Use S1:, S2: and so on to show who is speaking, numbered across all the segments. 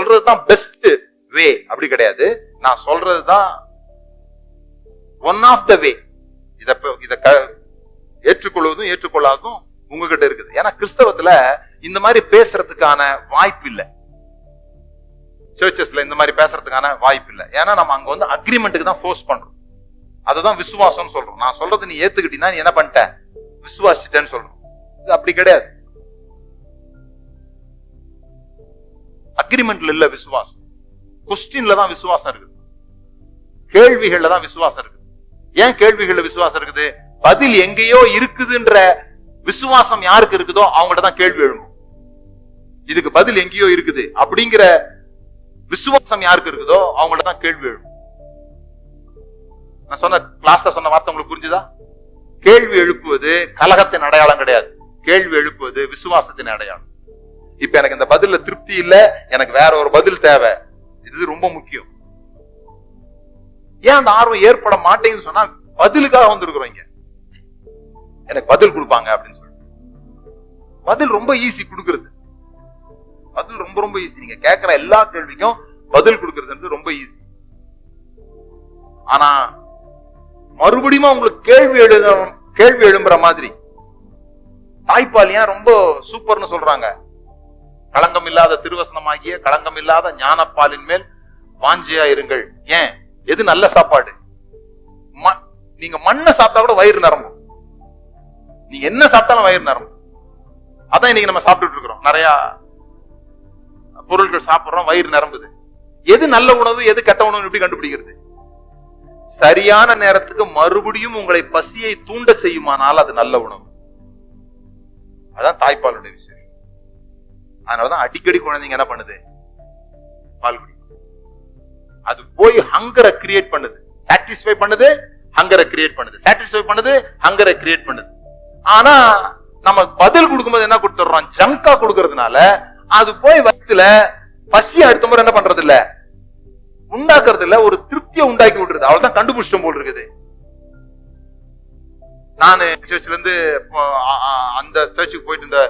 S1: சொல்றது தான் best way அப்படி கிடையாது. நான் சொல்றது தான் ஒன் ஆஃப் த வே இத இத ஏற்றுக்கொள்வதும் ஏற்றுக்கொள்ளாததும் உங்ககிட்ட இருக்குது. ஏன்னா கிறிஸ்தவத்துல இந்த மாதிரி பேசுறதுக்கான வாய்ப்பு இல்ல. சர்ச்சஸ்ல இந்த மாதிரி பேசுறதுக்கான வாய்ப்பு இல்ல. ஏன்னா நம்ம அங்க வந்து அக்ரிமெண்ட்டுக்கு தான் ஃபோர்ஸ் பண்றோம். அதுதான் விசுவாசம்னு சொல்றோம். நான் சொல்றது நீ ஏத்துக்கிட்டீங்கன்னா நீ என்ன பண்ணிட்ட? விசுவாசிட்டேன்னு சொல்றோம். இது அப்படி கிடையாது. அக்ரிமெண்ட்ல இல்ல விசுவாசம். கொஸ்டின்ல தான் விசுவாசம் இருக்குது. கேள்விகள்ல தான் விசுவாசம் இருக்குது. ஏன் கேள்விகள்ல விசுவாசம் இருக்குது? பதில் எங்கேயோ இருக்குதுன்ற விசுவாசம் யாருக்கு இருக்குதோ அவங்கள்ட்ட தான் கேள்வி எழுணும் இதுக்கு பதில் எங்கேயோ இருக்குது. அப்படிங்கிற விசுவாசம் யாருக்கு இருக்குதோ அவங்கள்ட்ட தான் கேள்வி எழும்பும். நான் சொன்ன கிளாஸ்ல சொன்ன வார்த்தை உங்களுக்கு புரிஞ்சுதா? கேள்வி எழுப்புவது கலகத்தின் அடையாளம் கிடையாது. கேள்வி எழுப்புவது விசுவாசத்தின் அடையாளம். இப்ப எனக்கு இந்த பதில்ல திருப்தி இல்ல எனக்கு வேற ஒரு பதில் தேவை. இது ரொம்ப முக்கியம். ஏன் அந்த ஆர்வம் ஏற்பட மாட்டேங்குன்னு சொன்னா பதிலுக்காக வந்திருக்கிறோம் இங்க. எனக்கு பதில் கொடுப்பாங்க அப்படின்னு சொல்லிட்டு பதில் ரொம்ப ஈஸி கொடுக்கறது. பதில் ரொம்ப ரொம்ப ஈஸி நீங்க கேட்கிற எல்லா கேள்விக்கும் பதில் கொடுக்கறதுன்றது ரொம்ப ஈஸி ஆனா மறுபடியும் உங்களுக்கு கேள்வி எழுத கேள்வி எழும்புற மாதிரி. தாய்ப்பால் ஏன் ரொம்ப சூப்பர்னு சொல்றாங்க? களங்கம் இல்லாத திருவசனமாகிய களங்கம் இல்லாத ஞானப்பாலின் மேல் வாஞ்சியா இருங்கள். ஏன்? எது நல்ல சாப்பாடு? நீங்க மண்ணை சாப்பிட்டா கூட வயிறு நிரம்பும். நீங்க என்ன சாப்பிட்டாலும் வயிறு நிரம்பும். அதான் இன்னைக்கு நம்ம சாப்பிட்டுட்டு இருக்கிறோம். நிறைய பொருட்கள் சாப்பிடுறோம் வயிறு நிரம்புது. எது நல்ல உணவு எது கெட்ட உணவு எப்படி கண்டுபிடிக்கிறது? சரியான நேரத்துக்கு மறுபடியும் உங்களை பசியை தூண்ட செய்யுமானால் அது நல்ல உணவு. அதான் தாய்ப்பாலுடைய அதனாலதான் அடிக்கடி குழந்தைங்க என்ன பண்ணுது? பால் குடிக்கும். அது போய் ஹங்கரை கிரியேட் பண்ணுது. சாட்டிஸ்ஃபை பண்ணுது ஹங்கரை கிரியேட் பண்ணுது. சாட்டிஸ்ஃபை பண்ணுது ஹங்கரை கிரியேட் பண்ணுது. ஆனா நம்ம பதில் கொடுக்கும்போது என்ன கொடுத்துறோம் ஜங்கா கொடுக்கறதுனால அது போய் வயித்துல பசி அடுத்த முறை என்ன பண்றது இல்ல உண்டாக்குறது இல்ல ஒரு திருப்தியை உண்டாக்கி விட்டுருது அவ்வளவுதான் கண்டுபிடிச்சிட்டோம் போல் இருக்குது. நானு சர்ச்ல இருந்து அந்த சர்ச்சுக்கு போயிட்டு இருந்த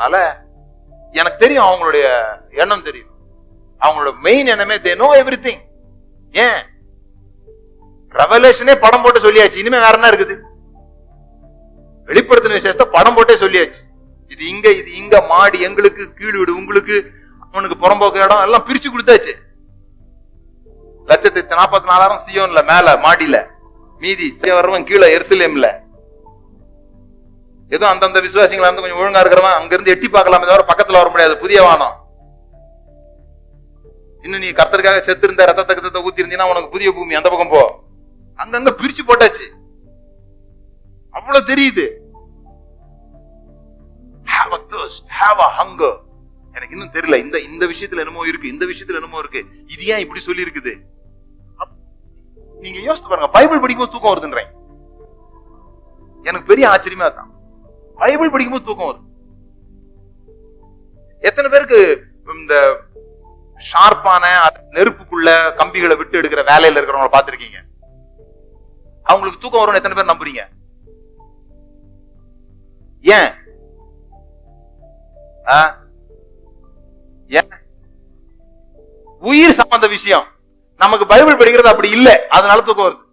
S1: இருக்கிறதுனால எனக்கு தெரியும் அவங்களுடைய எண்ணம் தெரியும். அவங்களோட மெயின் எண்ணமே தே நோ எவ்ரி திங் ஏன்? ரெவலேஷனே படம் போட்டு சொல்லியாச்சு. இனிமே வேற என்ன இருக்குது? வெளிப்படுத்தின விசேஷத்தை படம் போட்டே சொல்லியாச்சு. இது இங்க இது இங்க மாடி எங்களுக்கு கீழ் வீடு உங்களுக்கு அவனுக்கு புறம்போக்கு இடம் எல்லாம் பிரிச்சு கொடுத்தாச்சு. லட்சத்தி நாற்பத்தி நாலாயிரம் சியோன்ல மேல மாடியில. மீதி வர்றவன் கீழே எருசலேம்ல. ஏதோ அந்தந்த விசுவாசிகள் வந்து கொஞ்சம் ஒழுங்கா இருக்கிறவன் அங்க இருந்து எட்டி பார்க்கலாமே தவிர பக்கத்துல வர முடியாது புதிய வானம். இன்னும் நீ கர்த்தருக்காக செத்து இருந்த ரத்தத்தை கத்தத்தை ஊத்தி இருந்தீங்கன்னா உனக்கு புதிய பூமி அந்த பக்கம் போ. அங்கங்க பிரிச்சு போட்டாச்சு. அவ்வளவு தெரியுது. எனக்கு இன்னும் தெரியல இந்த இந்த விஷயத்துல என்னமோ இருக்கு இந்த விஷயத்துல என்னமோ இருக்கு. இது ஏன் இப்படி சொல்லி இருக்குது நீங்க யோசித்து பாருங்க பைபிள் படிக்கும்போது தூக்கம் வருதுன்றேன். எனக்கு பெரிய ஆச்சரியமா தான். பைபிள் படிக்கும்போது தூக்கம் வரும். எத்தனை பேருக்கு இந்த ஷார்ப்பான நெருப்புக்குள்ள கம்பிகளை விட்டு எடுக்கிற வேலையில இருக்கிறவங்கள பார்த்திருக்கீங்க? அவங்களுக்கு தூக்கம் வரும்னு எத்தனை பேர் நம்புறீங்க? ஏன்? ஏன்? உயிர் சம்பந்த விஷயம். நமக்கு பைபிள் படிக்கிறது அப்படி இல்ல. அதனால தூக்கம் வருது.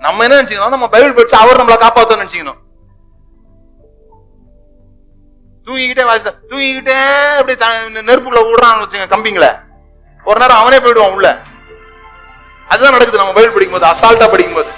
S1: நம்ம என்ன நினைச்சுக்கணும்? நம்ம பைபிள் படிச்சு அவர் நம்மளை காப்பாத்தணும் நினைச்சுக்கணும். தூங்கிக்கிட்டே வாசித்த தூங்கிக்கிட்டே அப்படி நெருப்புக்குள்ள விடுறான்னு வச்சுங்க கம்பிங்கள. ஒரு நேரம் அவனே போயிடுவான் உள்ள. அதுதான் நடக்குது நம்ம பைபிள் படிக்கும்போது அசால்ட்டா படிக்கும்போது.